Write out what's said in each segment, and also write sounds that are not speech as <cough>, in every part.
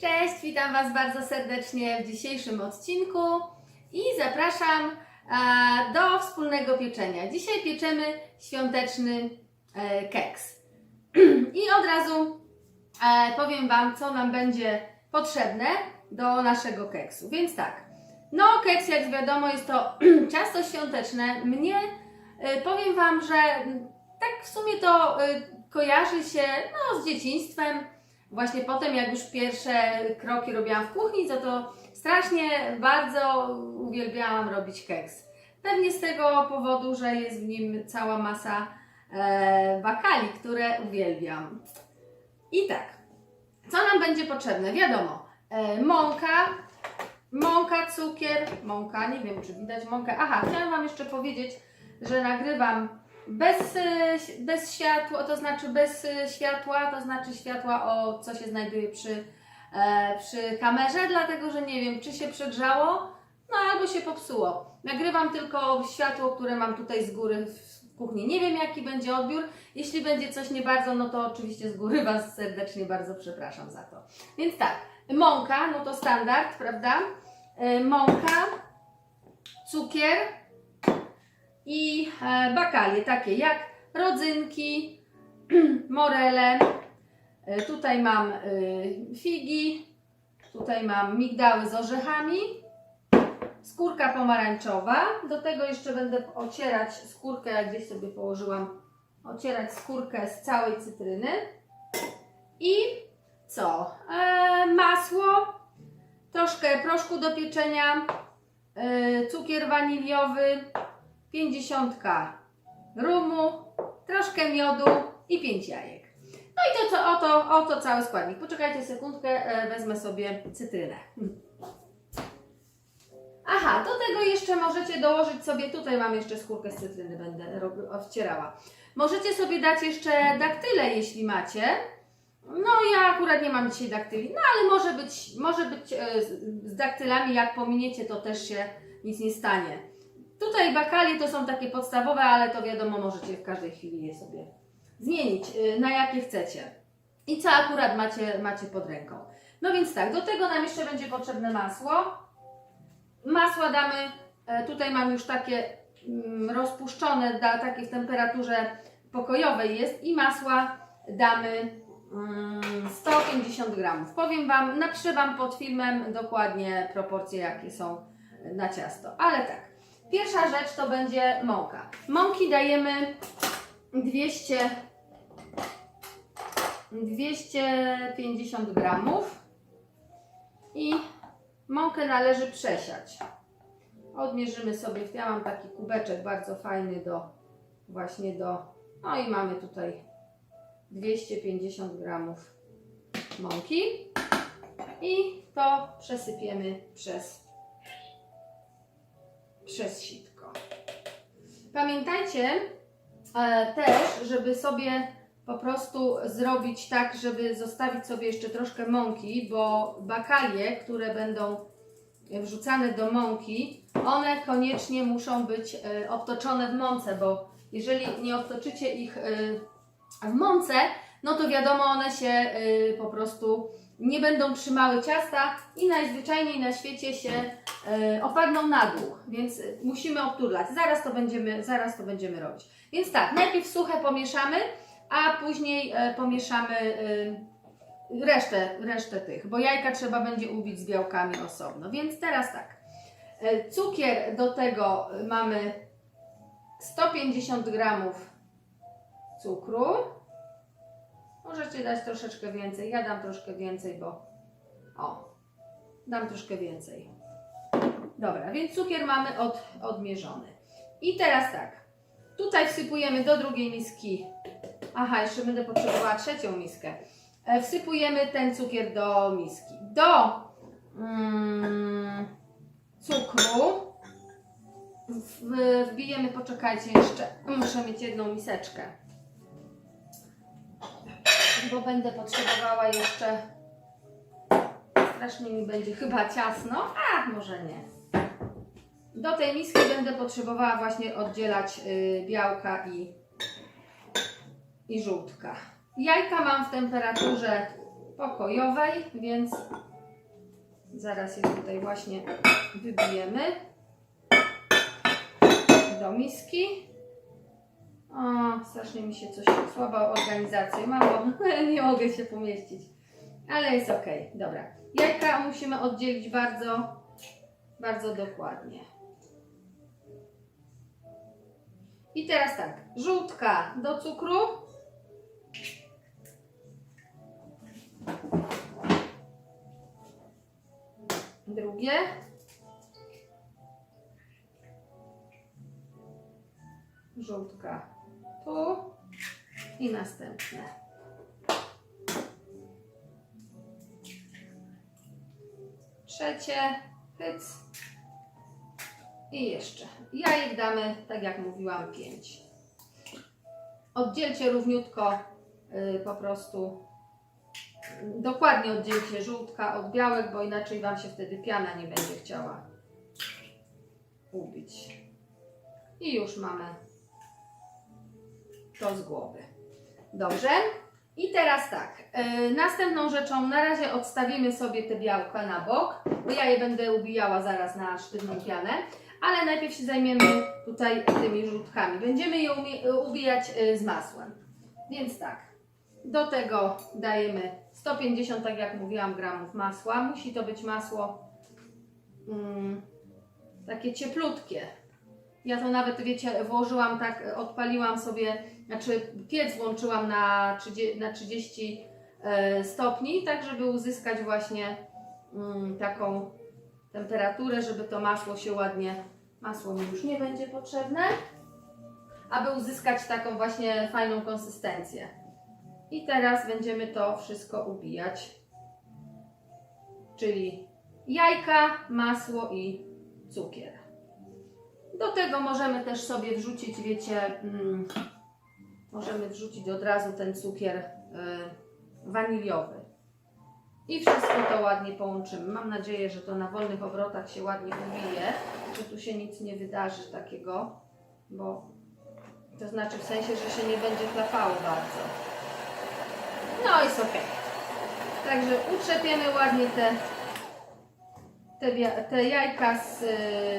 Cześć, witam Was bardzo serdecznie w dzisiejszym odcinku i zapraszam e, do wspólnego pieczenia. Dzisiaj pieczemy świąteczny e, keks. <clears throat> I od razu e, powiem Wam, co nam będzie potrzebne do naszego keksu. Więc tak, no keks jak wiadomo jest to <clears throat> ciasto świąteczne. Mnie, powiem Wam, że tak w sumie to kojarzy się no, z dzieciństwem. Właśnie potem, jak już pierwsze kroki robiłam w kuchni, to to strasznie bardzo uwielbiałam robić keks. Pewnie z tego powodu, że jest w nim cała masa e, bakali, które uwielbiam. I tak, co nam będzie potrzebne? Wiadomo, e, mąka, mąka, cukier, mąka, nie wiem czy widać mąkę. Aha, chciałam Wam jeszcze powiedzieć, że nagrywam bez, e, bez światła, to znaczy bez e, światła, to znaczy światła, o co się znajduje przy, e, przy kamerze, dlatego że nie wiem, czy się przegrzało, no albo się popsuło. Nagrywam tylko światło, które mam tutaj z góry w kuchni. Nie wiem, jaki będzie odbiór. Jeśli będzie coś nie bardzo, no to oczywiście z góry Was serdecznie bardzo przepraszam za to. Więc tak, mąka, no to standard, prawda? E, Mąka, cukier, bakalie, takie jak rodzynki, <clears throat> morele. E, tutaj mam e, figi, tutaj mam migdały z orzechami, skórka pomarańczowa. Do tego jeszcze będę ocierać skórkę, jak gdzieś sobie położyłam, ocierać skórkę z całej cytryny. I co? E, masło, troszkę proszku do pieczenia, e, cukier waniliowy, 50 rumu, troszkę miodu i 5 jajek. No i to, to oto, oto cały składnik. Poczekajcie sekundkę, e, wezmę sobie cytrynę. Aha, do tego jeszcze możecie dołożyć sobie, tutaj mam jeszcze skórkę z cytryny, będę odcierała. Możecie sobie dać jeszcze daktyle, jeśli macie. No ja akurat nie mam dzisiaj daktyli, no ale może być, może być e, z daktylami, jak pominiecie, to też się nic nie stanie. Tutaj bakalie to są takie podstawowe, ale to wiadomo, możecie w każdej chwili je sobie zmienić, y, na jakie chcecie. I co akurat macie, macie pod ręką. No więc tak, do tego nam jeszcze będzie potrzebne masło. Masła damy, e, tutaj mam już takie mm, rozpuszczone, da, takie w temperaturze pokojowej jest i masła damy mm, 150 gramów. Powiem Wam, napiszę Wam pod filmem dokładnie proporcje jakie są na ciasto, ale tak. Pierwsza rzecz to będzie mąka. Mąki dajemy 200, 250 gramów i mąkę należy przesiać. Odmierzymy sobie, ja mam taki kubeczek bardzo fajny do właśnie do, no i mamy tutaj 250 gramów mąki i to przesypiemy przez przez sitko. Pamiętajcie e, też, żeby sobie po prostu zrobić tak, żeby zostawić sobie jeszcze troszkę mąki, bo bakalie, które będą wrzucane do mąki, one koniecznie muszą być e, obtoczone w mące, bo jeżeli nie obtoczycie ich e, w mące, no to wiadomo, one się e, po prostu nie będą trzymały ciasta i najzwyczajniej na świecie się e, opadną na dół, więc musimy obturlać. Zaraz to będziemy, zaraz to będziemy robić. Więc tak, najpierw suche pomieszamy, a później e, pomieszamy e, resztę, resztę tych, bo jajka trzeba będzie ubić z białkami osobno. Więc teraz tak, cukier do tego mamy 150 gramów cukru. Możecie dać troszeczkę więcej. Ja dam troszkę więcej, bo o, dam troszkę więcej. Dobra, więc cukier mamy od, odmierzony. I teraz tak. Tutaj wsypujemy do drugiej miski. Aha, jeszcze będę potrzebowała trzecią miskę. E, Wsypujemy ten cukier do miski. Do mm, cukru wbijemy, poczekajcie jeszcze, muszę mieć jedną miseczkę bo będę potrzebowała jeszcze. Strasznie mi będzie chyba ciasno, a może nie. Do tej miski będę potrzebowała właśnie oddzielać y, białka i, i żółtka. Jajka mam w temperaturze pokojowej, więc zaraz je tutaj właśnie wybijemy do miski. O, strasznie mi się coś słaba organizacja. Mamo, <laughs> nie mogę się pomieścić. Ale jest ok. Dobra. Jajka musimy oddzielić bardzo, bardzo dokładnie. I teraz tak. Żółtka do cukru. Drugie. Żółtka tu i następne. Trzecie, hyc i jeszcze. Jajek damy, tak jak mówiłam, 5. Oddzielcie równiutko y, po prostu. Dokładnie oddzielcie żółtka od białek, bo inaczej Wam się wtedy piana nie będzie chciała ubić. I już mamy to z głowy. Dobrze. I teraz tak, y, następną rzeczą, na razie odstawimy sobie te białka na bok, bo ja je będę ubijała zaraz na sztywną pianę, ale najpierw się zajmiemy tutaj tymi żółtkami. Będziemy je umie- ubijać y, z masłem. Więc tak, do tego dajemy 150, tak jak mówiłam, gramów masła. Musi to być masło mm, takie cieplutkie. Ja to nawet, wiecie, włożyłam tak, odpaliłam sobie, znaczy piec włączyłam na 30, na 30 e, stopni, tak żeby uzyskać właśnie mm, taką temperaturę, żeby to masło się ładnie, masło mi już nie będzie potrzebne, aby uzyskać taką właśnie fajną konsystencję. I teraz będziemy to wszystko ubijać, czyli jajka, masło i cukier. Do tego możemy też sobie wrzucić, wiecie, mm, możemy wrzucić od razu ten cukier y, waniliowy. I wszystko to ładnie połączymy. Mam nadzieję, że to na wolnych obrotach się ładnie ubije, że tu się nic nie wydarzy takiego, bo to znaczy w sensie, że się nie będzie chlapało bardzo. No jest ok. Także utrzepiemy ładnie te, te, te jajka z y,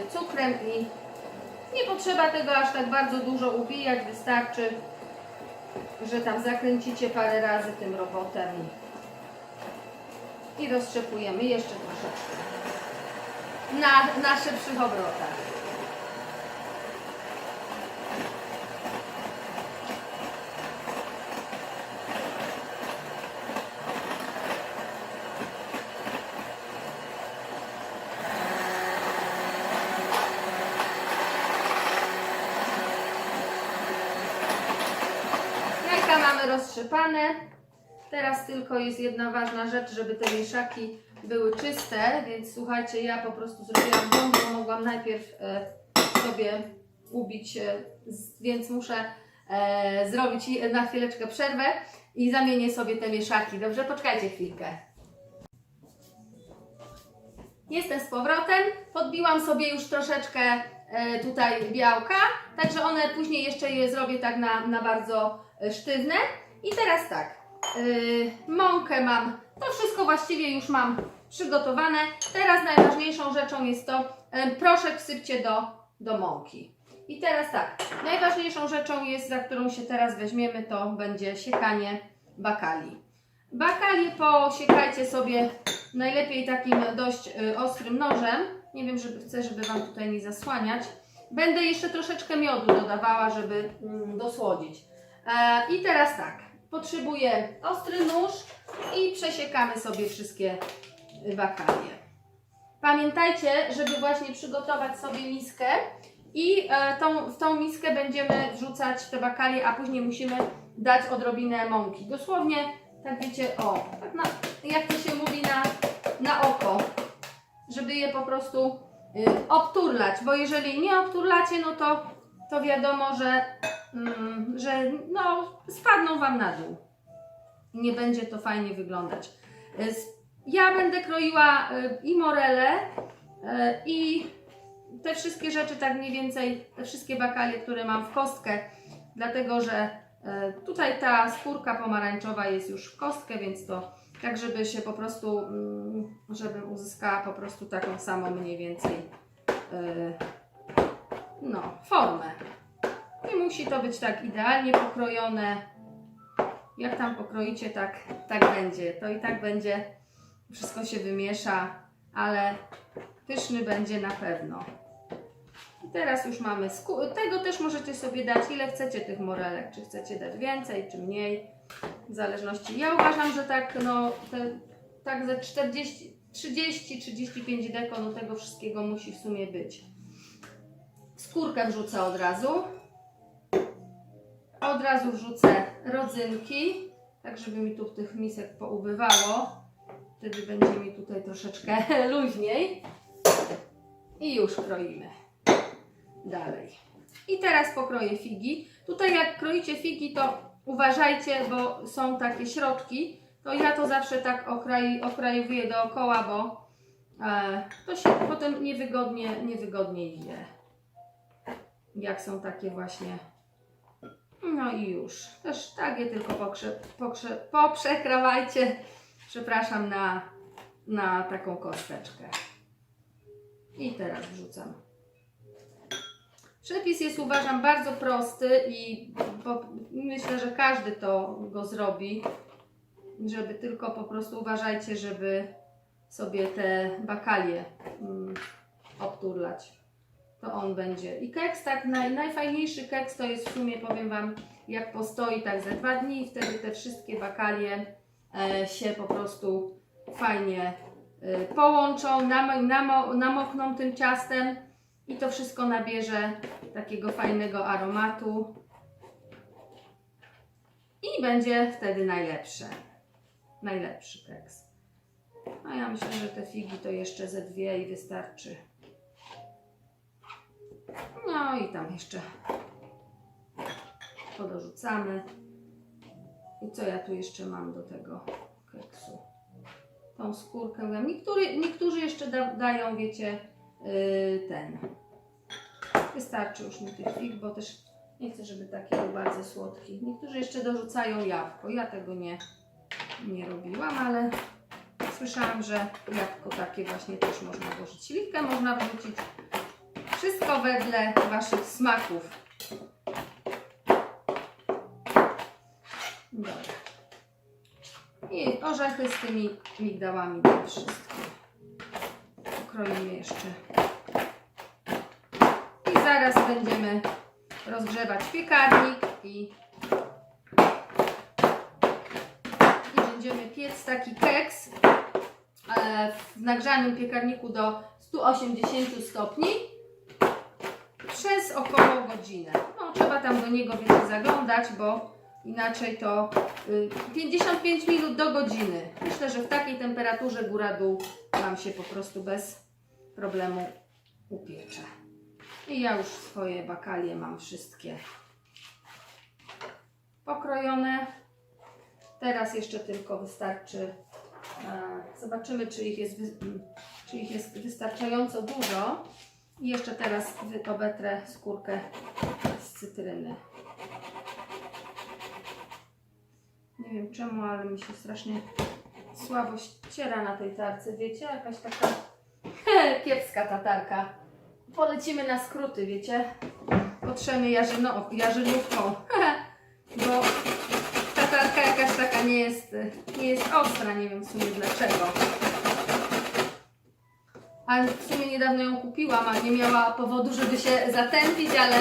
cukrem i nie potrzeba tego aż tak bardzo dużo ubijać, wystarczy, że tam zakręcicie parę razy tym robotem i, roztrzepujemy jeszcze troszeczkę na, na szybszych obrotach. Jajka roztrzepane. Teraz tylko jest jedna ważna rzecz, żeby te mieszaki były czyste, więc słuchajcie, ja po prostu zrobiłam błąd, mogłam najpierw e, sobie ubić, e, więc muszę e, zrobić na chwileczkę przerwę i zamienię sobie te mieszaki. Dobrze, poczekajcie chwilkę. Jestem z powrotem. Podbiłam sobie już troszeczkę tutaj białka, także one później jeszcze je zrobię tak na, na bardzo sztywne. I teraz tak, e, mąkę mam, to wszystko właściwie już mam przygotowane. Teraz najważniejszą rzeczą jest to, e, proszek wsypcie do, do mąki. I teraz tak, najważniejszą rzeczą jest, za którą się teraz weźmiemy, to będzie siekanie bakali. Bakalię posiekajcie sobie najlepiej takim dość y, ostrym nożem. Nie wiem, żeby chcę, żeby Wam tutaj nie zasłaniać. Będę jeszcze troszeczkę miodu dodawała, żeby mm, dosłodzić. E, I teraz tak, potrzebuję ostry nóż i przesiekamy sobie wszystkie y, bakalie. Pamiętajcie, żeby właśnie przygotować sobie miskę i e, tą, w tą miskę będziemy wrzucać te bakalie, a później musimy dać odrobinę mąki. Dosłownie, tak wiecie, o, tak na, jak to się mówi na, na oko, żeby je po prostu y, obturlać, bo jeżeli nie obturlacie, no to, to wiadomo, że, mm, że no, spadną Wam na dół nie będzie to fajnie wyglądać. Y, Ja będę kroiła y, i morele, y, i te wszystkie rzeczy, tak mniej więcej, te wszystkie bakalie, które mam w kostkę, dlatego że tutaj ta skórka pomarańczowa jest już w kostkę, więc to tak żeby się po prostu, mm, żebym uzyskała po prostu taką samą mniej więcej no, formę. Nie musi to być tak idealnie pokrojone. Jak tam pokroicie, tak, tak będzie. To i tak będzie, wszystko się wymiesza, ale pyszny będzie na pewno. I teraz już mamy Tego też możecie sobie dać, ile chcecie tych morelek. Czy chcecie dać więcej, czy mniej. W zależności. Ja uważam, że tak, no, te, tak ze 40, 30-35 deko, no tego wszystkiego musi w sumie być. Skórkę wrzucę od razu. Od razu wrzucę rodzynki, tak żeby mi tu tych misek poubywało. Wtedy będzie mi tutaj troszeczkę <laughs> luźniej. I już kroimy. Dalej. I teraz pokroję figi. Tutaj jak kroicie figi, to uważajcie, bo są takie środki. To ja to zawsze tak okraj, okrajowuję dookoła, bo e, to się potem niewygodnie, niewygodnie je. Jak są takie właśnie. No i już. Też tak je tylko pokrze, pokrze, poprzekrawajcie. Przepraszam na, na taką kosteczkę. I teraz wrzucam. Przepis jest uważam bardzo prosty i po, myślę, że każdy to go zrobi. Żeby tylko po prostu uważajcie, żeby sobie te bakalie mm, obturlać. To on będzie. I keks, tak, naj, najfajniejszy keks to jest w sumie, powiem Wam, jak postoi tak ze dwa dni i wtedy te wszystkie bakalie e, się po prostu fajnie e, połączą, nam, namo, namokną tym ciastem i to wszystko nabierze takiego fajnego aromatu i będzie wtedy najlepsze. Najlepszy keks. A ja myślę, że te figi to jeszcze ze dwie i wystarczy. No i tam jeszcze podorzucamy. I co ja tu jeszcze mam do tego keksu? Tą skórkę. Niektóry, niektórzy jeszcze da, dają, wiecie, yy, ten. Wystarczy już mi tych fig, bo też nie chcę, żeby taki był bardzo słodki. Niektórzy jeszcze dorzucają jabłko. Ja tego nie, nie robiłam, ale słyszałam, że jabłko takie właśnie też można włożyć. Śliwkę można wrzucić. Wszystko wedle Waszych smaków. Dobra. I orzechy z tymi migdałami dam wszystkie. Pokroimy jeszcze. I zaraz będziemy rozgrzewać piekarnik i, i będziemy piec taki keks e, w nagrzanym piekarniku do 180 stopni około godzinę. No, trzeba tam do niego wiecie, zaglądać, bo inaczej to y, 55 minut do godziny. Myślę, że w takiej temperaturze góra-dół Wam się po prostu bez problemu upiecze. I ja już swoje bakalie mam wszystkie pokrojone. Teraz jeszcze tylko wystarczy. E, zobaczymy, czy ich jest, czy ich jest wystarczająco dużo. I jeszcze teraz obetrę skórkę z cytryny. Nie wiem czemu, ale mi się strasznie słabo ściera na tej tarce, wiecie? Jakaś taka <laughs> kiepska tatarka. Polecimy na skróty, wiecie? Potrzemy jarzyno, jarzynówką, <laughs> bo tatarka jakaś taka nie jest, nie jest ostra, nie wiem w sumie dlaczego. Ale w sumie niedawno ją kupiłam, a nie miała powodu, żeby się zatępić, ale,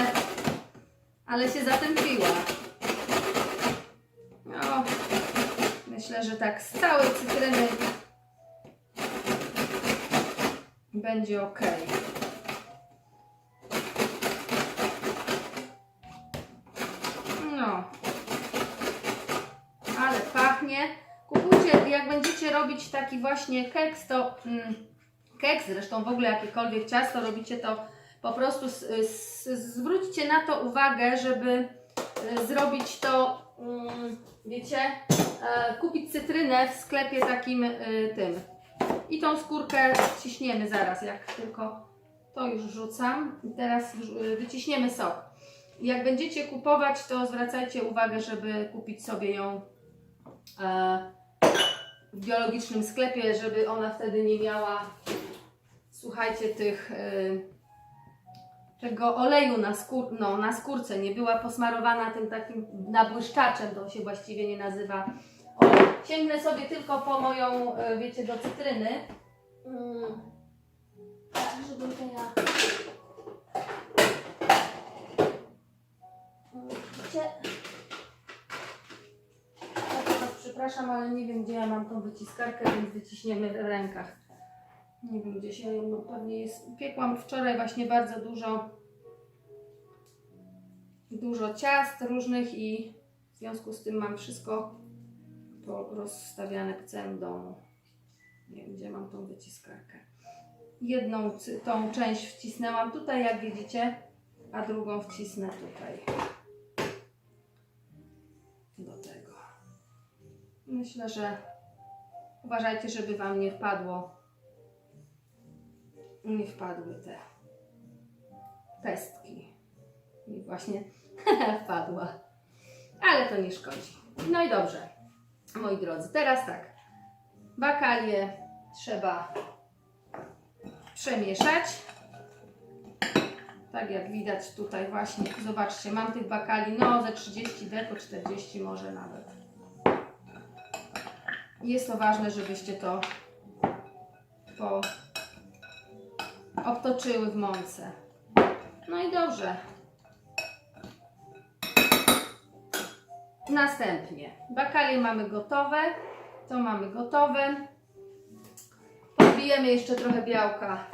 ale się zatępiła. No, myślę, że tak z całej cytryny będzie ok. No, ale pachnie. Kupujcie, jak będziecie robić taki właśnie keks, to mm, keks, zresztą w ogóle jakiekolwiek ciasto robicie, to po prostu s, s, zwróćcie na to uwagę, żeby y, zrobić to, mm, wiecie, e, kupić cytrynę w sklepie takim y, tym. I tą skórkę ciśniemy zaraz, jak tylko to już wrzucam. I teraz wyciśniemy sok. Jak będziecie kupować, to zwracajcie uwagę, żeby kupić sobie ją e, w biologicznym sklepie, żeby ona wtedy nie miała, słuchajcie, tych y, tego oleju na, skór, no, na skórce, nie była posmarowana tym takim nabłyszczaczem, to się właściwie nie nazywa olej. Sięgnę sobie tylko po moją, y, wiecie, do cytryny. Mm. Tak, żeby to ja... Gdzie... Ja teraz przepraszam, ale nie wiem, gdzie ja mam tą wyciskarkę, więc wyciśniemy w rękach. Nie wiem, gdzie się ją, no pewnie jest. Piekłam wczoraj właśnie bardzo dużo dużo ciast różnych i w związku z tym mam wszystko rozstawiane w całym domu. Nie wiem, gdzie mam tą wyciskarkę. Jedną tą część wcisnęłam tutaj, jak widzicie, a drugą wcisnę tutaj. Do tego. Myślę, że uważajcie, żeby Wam nie wpadło nie wpadły te pestki. I właśnie <laughs> wpadła. Ale to nie szkodzi. No i dobrze, moi drodzy. Teraz tak. Bakalie trzeba przemieszać. Tak jak widać tutaj właśnie, zobaczcie, mam tych bakali, no ze 30 deko, 40 może nawet. Jest to ważne, żebyście to po obtoczyły w mące. No i dobrze. Następnie bakalie mamy gotowe. To mamy gotowe. Podbijemy jeszcze trochę białka,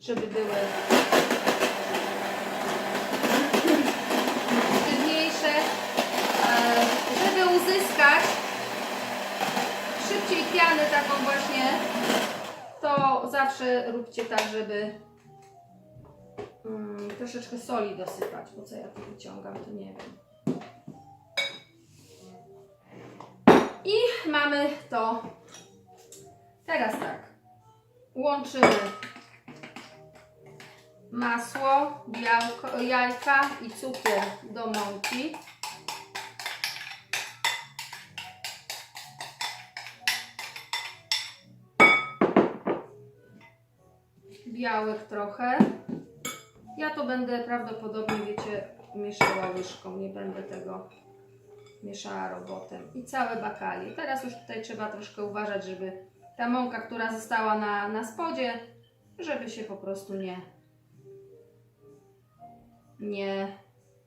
żeby były sztywniejsze, e, żeby uzyskać szybciej pianę taką właśnie to zawsze róbcie tak, żeby mm, troszeczkę soli dosypać. Po co ja tu wyciągam, to nie wiem. I mamy to. Teraz tak. Łączymy masło, białko, jajka i cukier do mąki. Białek trochę. Ja to będę prawdopodobnie, wiecie, mieszała łyżką, nie będę tego mieszała robotem. I całe bakalie. Teraz już tutaj trzeba troszkę uważać, żeby ta mąka, która została na, na spodzie, żeby się po prostu nie nie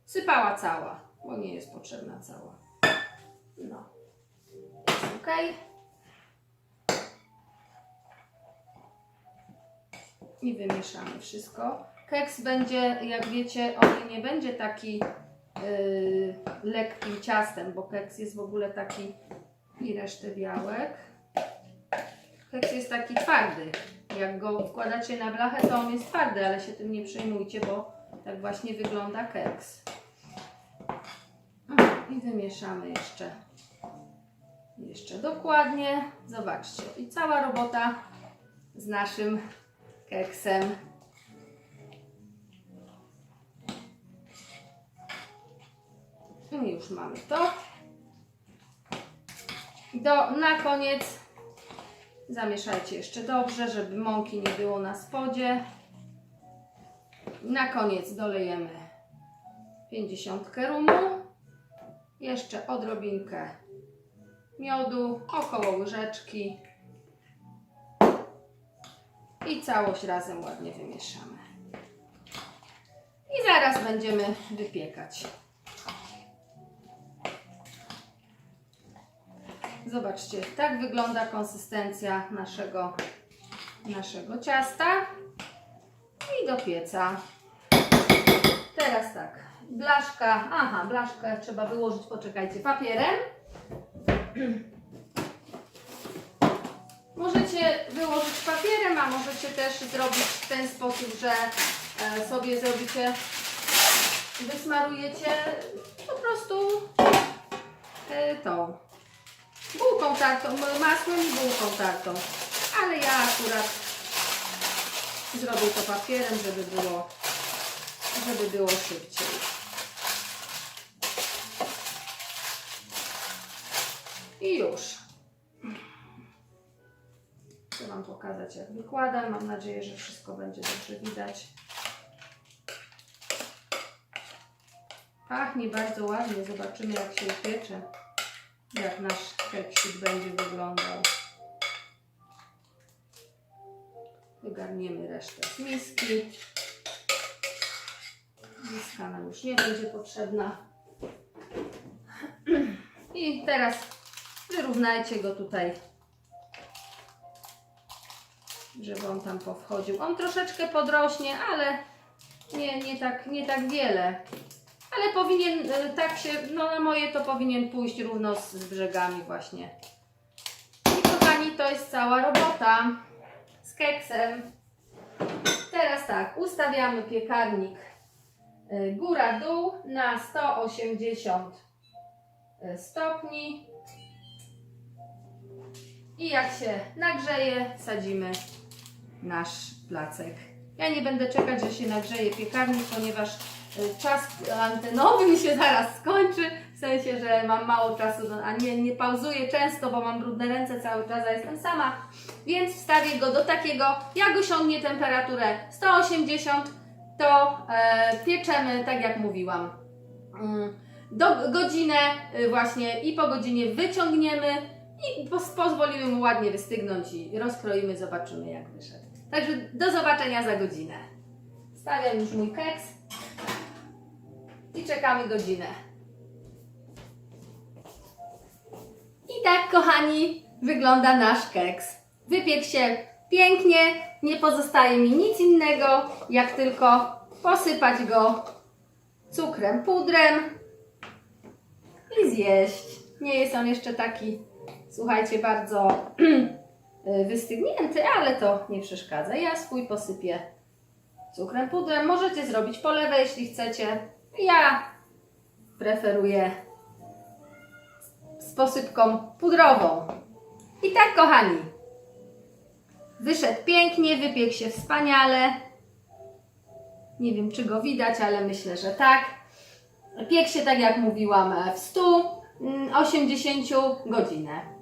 sypała cała, bo nie jest potrzebna cała. No. Ok. I wymieszamy wszystko. Keks będzie, jak wiecie, on nie będzie taki yy, lekkim ciastem, bo keks jest w ogóle taki i resztę białek. Keks jest taki twardy. Jak go wkładacie na blachę, to on jest twardy, ale się tym nie przejmujcie, bo tak właśnie wygląda keks. I wymieszamy jeszcze jeszcze dokładnie. Zobaczcie. I cała robota z naszym keksem. I już mamy to. Do, na koniec zamieszajcie jeszcze dobrze, żeby mąki nie było na spodzie. Na koniec dolejemy 50 rumu. Jeszcze odrobinkę miodu, około łyżeczki i całość razem ładnie wymieszamy. I zaraz będziemy wypiekać. Zobaczcie, tak wygląda konsystencja naszego, naszego ciasta. I do pieca. Teraz tak, blaszka, aha, blaszkę trzeba wyłożyć, poczekajcie, papierem. <clears throat> Możecie wyłożyć papierem, a możecie też zrobić w ten sposób, że e, sobie zrobicie, wysmarujecie po prostu e, tą bułką tartą, masłem i bułką tartą. Ale ja akurat zrobię to papierem, żeby było, żeby było szybciej. I już. Wam pokazać, jak wykładam. Mam nadzieję, że wszystko będzie dobrze widać. Pachnie bardzo ładnie. Zobaczymy, jak się upiecze. Jak nasz keksik będzie wyglądał. Wygarniemy resztę z miski. Miska nam już nie będzie potrzebna. I teraz wyrównajcie go tutaj, żeby on tam powchodził. On troszeczkę podrośnie, ale nie, nie, tak, nie tak wiele. Ale powinien e, tak się, no na moje to powinien pójść równo z, z brzegami właśnie. I kochani, to jest cała robota z keksem. Teraz tak, ustawiamy piekarnik y, góra-dół na 180 y, stopni. I jak się nagrzeje, sadzimy nasz placek. Ja nie będę czekać, że się nagrzeje piekarnik, ponieważ y, czas antenowy mi się zaraz skończy. W sensie, że mam mało czasu, do- a nie, nie pauzuję często, bo mam brudne ręce cały czas, a jestem sama. Więc wstawię go do takiego, jak osiągnie temperaturę 180, to e, pieczemy, tak jak mówiłam, mm, do godzinę y, właśnie i po godzinie wyciągniemy i pozwolimy mu ładnie wystygnąć i rozkroimy, zobaczymy jak wyszedł. Także do zobaczenia za godzinę. Stawiam już mój keks i czekamy godzinę. I tak, kochani, wygląda nasz keks. Wypiekł się pięknie, nie pozostaje mi nic innego, jak tylko posypać go cukrem, pudrem i zjeść. Nie jest on jeszcze taki, słuchajcie, bardzo <clears throat> wystygnięty, ale to nie przeszkadza. Ja swój posypię cukrem, pudrem. Możecie zrobić polewę, jeśli chcecie. Ja preferuję z posypką pudrową. I tak, kochani, wyszedł pięknie, wypiekł się wspaniale. Nie wiem, czy go widać, ale myślę, że tak. Piekł się, tak jak mówiłam, w 180 godzinę.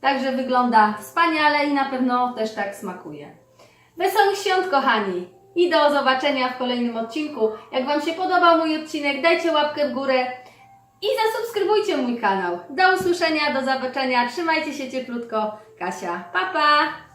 Także wygląda wspaniale i na pewno też tak smakuje. Wesołych świąt, kochani! I do zobaczenia w kolejnym odcinku. Jak Wam się podobał mój odcinek, dajcie łapkę w górę i zasubskrybujcie mój kanał. Do usłyszenia, do zobaczenia. Trzymajcie się cieplutko. Kasia, pa pa!